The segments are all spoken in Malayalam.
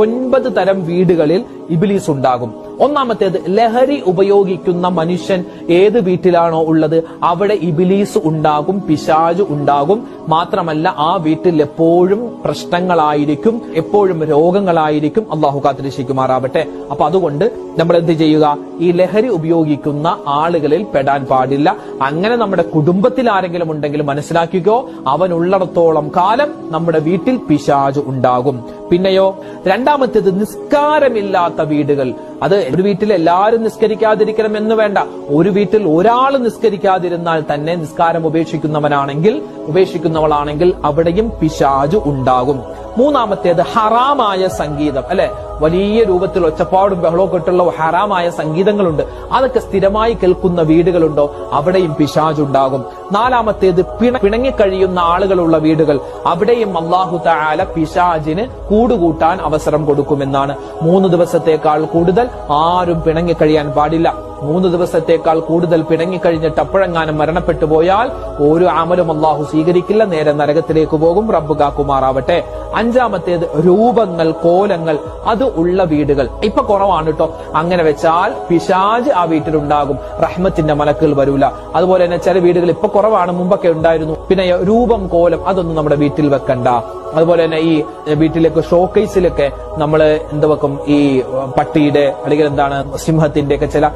ഒൻപത് തരം വീടുകളിൽ ഇബിലീസ് ഉണ്ടാകും. ഒന്നാമത്തേത് ലഹരി ഉപയോഗിക്കുന്ന മനുഷ്യൻ ഏത് വീട്ടിലാണോ ഉള്ളത്? അവിടെ ഇബിലീസ് ഉണ്ടാകും പിശാജ് ഉണ്ടാകും. മാത്രമല്ല ആ വീട്ടിൽ എപ്പോഴും പ്രശ്നങ്ങളായിരിക്കും എപ്പോഴും രോഗങ്ങളായിരിക്കും. അള്ളാഹു കാത്തിരക്ഷിക്കുമാറാവട്ടെ. അപ്പൊ അതുകൊണ്ട് നമ്മൾ എന്ത് ചെയ്യുക? ഈ ലഹരി ഉപയോഗിക്കുന്ന ആളുകളിൽ പെടാൻ പാടില്ല. അങ്ങനെ നമ്മുടെ കുടുംബത്തിൽ ആരെങ്കിലും ഉണ്ടെങ്കിൽ മനസ്സിലാക്കിക്കോ അവൻ ഉള്ളിടത്തോളം കാലം നമ്മുടെ വീട്ടിൽ പിശാജ് ഉണ്ടാകും. പിന്നെയോ രണ്ടാമത്തേത് നിസ്കാരമില്ലാത്ത വീടുകൾ. അത് ഒരു വീട്ടിൽ എല്ലാവരും നിസ്കരിക്കാതിരിക്കണം എന്ന് വേണ്ട. ഒരു വീട്ടിൽ ഒരാൾ നിസ്കരിക്കാതിരുന്നാൽ തന്നെ നിസ്കാരം ഉപേക്ഷിക്കുന്നവനാണെങ്കിൽ ഉപേക്ഷിക്കുന്നവളാണെങ്കിൽ അവിടെയും പിശാജ് ഉണ്ടാകും. മൂന്നാമത്തേത് ഹറാമായ സംഗീതം അല്ലെ? വലിയ രൂപത്തിൽ ഒച്ചപ്പാടും ബഹളവും ഇട്ടുള്ള ഹറാമായ സംഗീതങ്ങളുണ്ട്. അതൊക്കെ സ്ഥിരമായി കേൾക്കുന്ന വീടുകളുണ്ടോ? അവിടെയും പിശാജുണ്ടാകും നാലാമത്തേത് പിണ പിണങ്ങിക്കഴിയുന്ന ആളുകളുള്ള വീടുകൾ. അവിടെയും അള്ളാഹു താല പിശാജിന് കൂടുകൂട്ടാൻ അവസരം കൊടുക്കുമെന്നാണ്. മൂന്ന് ദിവസത്തേക്കാൾ കൂടുതൽ ആരും പിണങ്ങിക്കഴിയാൻ പാടില്ല. മൂന്ന് ദിവസത്തേക്കാൾ കൂടുതൽ പിണങ്ങിക്കഴിഞ്ഞിട്ട് അപ്പോഴെങ്ങാനും മരണപ്പെട്ടു പോയാൽ ഒരു അമലും അള്ളാഹു സ്വീകരിക്കില്ല. നേരെ നരകത്തിലേക്ക് പോകും. റബ്ബ് കാക്കുമാറാവട്ടെ. അഞ്ചാമത്തേത് രൂപങ്ങൾ കോലങ്ങൾ അത് ഉള്ള വീടുകൾ. ഇപ്പൊ കുറവാണ് കേട്ടോ അങ്ങനെ വെച്ചാൽ പിശാജ് ആ വീട്ടിലുണ്ടാകും. റഹ്മത്തിന്റെ മലക്കുകൾ വരൂല. അതുപോലെ തന്നെ ചില വീടുകൾ ഇപ്പൊ കുറവാണ്. മുമ്പൊക്കെ ഉണ്ടായിരുന്നു. പിന്നെ രൂപം കോലം അതൊന്നും നമ്മുടെ വീട്ടിൽ വെക്കണ്ട. അതുപോലെ തന്നെ ഈ വീട്ടിലേക്ക് ഷോക്കേസിലൊക്കെ നമ്മൾ എന്ത് വെക്കും? ഈ പട്ടിയുടെ അല്ലെങ്കിൽ എന്താണ് സിംഹത്തിന്റെ ഒക്കെ ചില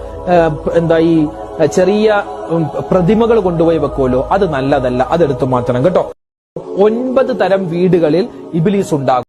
എന്താ ഈ ചെറിയ പ്രതിമകൾ കൊണ്ടുപോയി വെക്കുമല്ലോ. അത് നല്ലതല്ല. അതെടുത്തു മാറ്റണം. കേട്ടോ? ഒൻപത് തരം വീടുകളിൽ ഇബിലീസ് ഉണ്ടാകും.